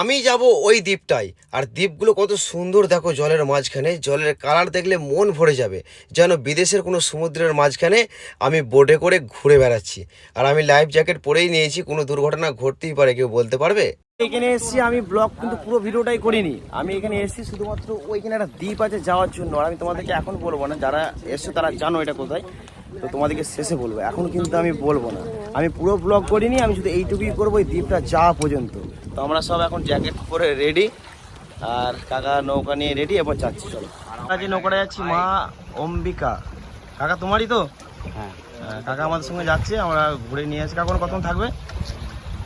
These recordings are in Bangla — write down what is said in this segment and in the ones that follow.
আমি যাব ওই দ্বীপটাই আর দ্বীপগুলো কত সুন্দর দেখো জলের মাঝখানে। জলের কালার দেখলে মন ভরে যাবে। যেন বিদেশের কোনো সমুদ্রের মাঝখানে আমি বোটে করে ঘুরে বেড়াচ্ছি। আর আমি লাইফ জ্যাকেট পরেই নিয়েছি। কোনো দুর্ঘটনা ঘটতেই পারে, কেউ বলতে পারবে? এখানে এসেছি, আমি ব্লগ কিন্তু পুরো ভিডিওটাই করিনি। আমি এখানে এসেছি শুধুমাত্র ওইখানে একটা দ্বীপ আছে যাওয়ার জন্য। আর আমি তোমাদেরকে এখন বলব না, যারা এসছে তারা জানো এটা কোথায়। তো তোমাদেরকে শেষে বলব, এখন কিন্তু আমি বলব না। আমি পুরো ব্লগ করিনি, আমি শুধু এইটুকুই করব এই দ্বীপটা যাওয়া পর্যন্ত। তো আমরা সব এখন জ্যাকেট পরে রেডি আর কাকা নৌকা নিয়ে রেডি এবার যাচ্ছি চলো। আমরা যে নৌকাটা যাচ্ছি মা অম্বিকা। কাকা তোমারই তো? হ্যাঁ। হ্যাঁ, কাকা আমাদের সঙ্গে যাচ্ছে আমরা ঘুরে নিয়ে আসি কাকা কখন থাকবে?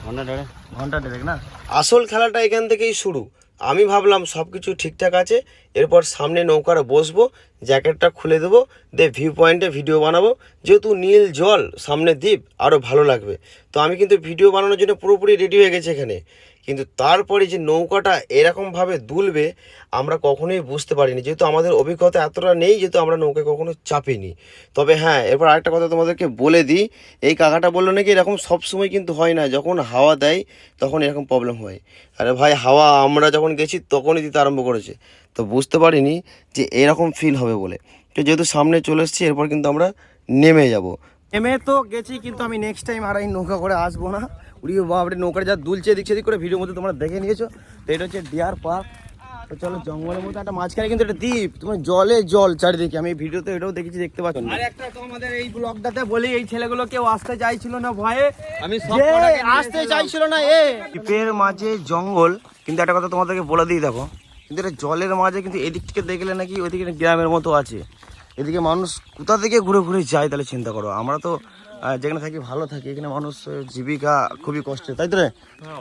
ঘণ্টা ধরে ঘণ্টা দেড়েক না? আসল খেলাটা এখান থেকেই শুরু। আমি ভাবলাম সব কিছু ঠিকঠাক আছে এরপর সামনে নৌকারে বসবো জ্যাকেটটা খুলে দেবো দিয়ে ভিউ পয়েন্টে ভিডিও বানাবো। যেহেতু নীল জল সামনে দ্বীপ আরও ভালো লাগবে। তো আমি কিন্তু ভিডিও বানানোর জন্য পুরোপুরি রেডি হয়ে গেছি এখানে। কিন্তু তারপরে যে নৌকাটা এরকমভাবে দুলবে, আমরা কখনোই বুঝতে পারিনি। যেহেতু আমাদের অভিজ্ঞতা এতটা নেই, যেহেতু আমরা নৌকায় কখনো চাপিনি। তবে হ্যাঁ এরপর আরেকটা কথা তোমাদেরকে বলে দিই। এই কাকাটা বলল নাকি, এরকম সবসময় কিন্তু হয় না। যখন হাওয়া দেয়, তখন এরকম প্রবলেম হয়। আরে ভাই, হাওয়া আমরা যখন গেছি, তখনই দিতে আরম্ভ করেছে। তো বুঝতে পারিনি যে এরকম ফিল হবে বলে। তো যেহেতু সামনে চলে এসেছি, এরপর কিন্তু আমরা নেমে যাব। নেমে তো গেছি কিন্তু আমি নেক্সট টাইম আর এই নৌকা করে আসব না। উড়িয়ে বাপরে নৌকাটা যা দুলছে দিক সেদিক করে ভিডিওর মধ্যে তোমরা দেখে নিয়েছো। তো এটা হচ্ছে ডিয়ার পার্ক তো চলো জঙ্গলের মধ্যে একটা মাঝখানে কিন্তু একটা দ্বীপ। তোমার জলে জল চারিদিকে। আমি এই ভিডিওতে এটাও দেখেছি দেখতে পাচ্ছ আর একটা তো আমাদের এই ব্লগটাতে বলি এই ছেলেগুলো কেউ আসতে চাইছিল না ভয়ে। আমি আসতে। চাইছিল না এ। দ্বীপের মাঝে জঙ্গল কিন্তু একটা কথা তোমাদেরকে বলে দিই দেখো। কিন্তু এটা জলের মাঝে কিন্তু এদিক থেকে দেখলে নাকি ওইদিকে গ্রামের মতো আছে। এদিকে মানুষ কোথা থেকে ঘুরে ঘুরে যায় তাহলে চিন্তা করো? আমরা তো যেখানে থাকি ভালো থাকি এখানে মানুষ জীবিকা খুবই কষ্টে তাই তো হ্যাঁ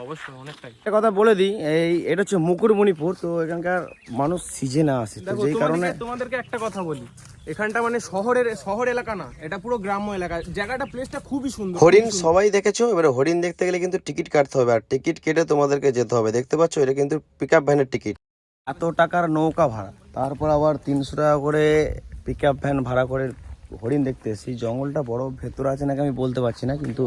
অবশ্যই একটা কথা বলে দিই এই এটা হচ্ছে মুকুটমণিপুর তো এখানকার মানুষ সিজনে আসে তো যেই কারণে তোমাদেরকে- তোমাদেরকে একটা কথা বলি এখানটা মানে শহরের শহর এলাকা না এটা পুরো গ্রাম্য এলাকা জায়গাটা প্লেসটা খুবই সুন্দর হরিণ সবাই দেখেছ? এবারে হরিণ দেখতে গেলে কিন্তু টিকিট কাটতে হবে আর টিকিট কেটে তোমাদেরকে যেতে হবে দেখতে পাচ্ছ? এটা কিন্তু পিক আপ ভ্যানের টিকিট। এত টাকার নৌকা ভাড়া তারপর আবার তিনশো টাকা করে পিক আপ ভ্যান ভাড়া করে হরিণ দেখতে এসেছি। জঙ্গলটা বড়, ভেতরে আছে নাকি আমি বলতে পারছি না, কিন্তু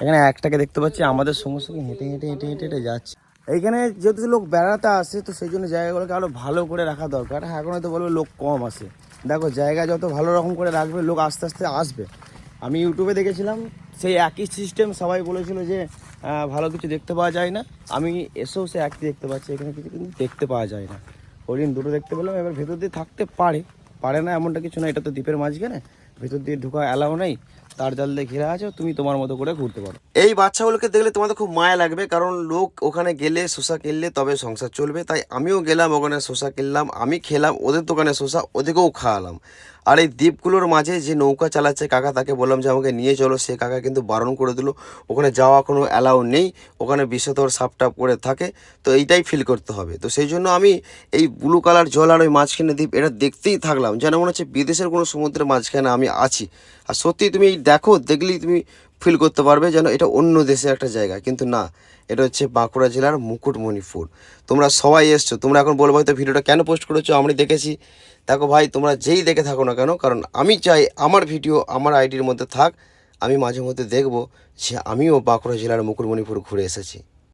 এখানে একটাকে দেখতে পাচ্ছি, আমাদের সমস্ত হেঁটে হেঁটে হেঁটে হেঁটে হেঁটে যাচ্ছে। এইখানে যেহেতু লোক বেড়াতে আসে, তো সেই জন্য জায়গাগুলোকে আরও ভালো করে রাখা দরকার। হ্যাঁ এখন হয়তো বলবে লোক কম আসে। দেখো, জায়গা যত ভালো রকম করে রাখবে, লোক আস্তে আস্তে আসবে। আমি ইউটিউবে দেখেছিলাম, সেই একই সিস্টেম সবাই বলেছিল যে ভালো কিছু দেখতে পাওয়া যায় না। আমি এসেও সে একই দেখতে পাচ্ছি, এখানে কিছু কিন্তু দেখতে পাওয়া যায় না। হরিণ দুটো দেখতে পেলাম, এবার ভেতর দিয়ে থাকতে পারে। পারে না এমনটা কিছু না এটা তো দ্বীপের মাঝখানে, ভেতর দিয়ে ঢোকা অ্যালাও নেই, তার জাল দিয়ে ঘেরা আছে, তুমি তোমার মতো করে ঘুরতে পারো। এই বাচ্চাগুলোকে দেখলে তোমাদের খুব মায়া লাগবে, কারণ লোক ওখানে গেলে শোষা কিনলে তবে সংসার চলবে, তাই আমিও গেলাম ওখানে শোষা কিনলাম, আমি খেলাম, ওদের দোকানে শোষা, ওদেরকেও খাওয়ালাম। আর এই দ্বীপগুলোর মাঝে যে নৌকা চালাচ্ছে কাকা, তাকে বললাম যে আমাকে নিয়ে চলো। সে কাকা কিন্তু বারণ করে দিল। ওখানে যাওয়া কোনো অ্যালাউ নেই। ওখানে বিষধর সাপটাপ করে থাকে। তো এইটাই ফিল করতে হবে। তো সেই জন্য আমি এই ব্লু কালার জল আর ওই মাঝখানে দ্বীপ, এটা দেখতেই থাকলাম। যেন মনে হচ্ছে বিদেশের কোনো সমুদ্রের মাঝখানে আমি আছি। আর সত্যি তুমি এই দেখো, দেখলেই তুমি ফিল করতে পারবে যেন এটা অন্য দেশের একটা জায়গা। কিন্তু না, এটা হচ্ছে বাঁকুড়া জেলার মুকুটমণিপুর। তোমরা সবাই এসছো, তোমরা এখন বলব হয়তো ভিডিওটা কেন পোস্ট করেছ আমি দেখেছি। দেখো ভাই, তোমরা যেই দেখে থাকো না কেন, কারণ আমি চাই আমার ভিডিও আমার আইডির মধ্যে থাক, আমি মাঝে মধ্যে দেখব যে আমিও বাঁকুড়া জেলার মুকুটমণিপুর ঘুরে এসেছি।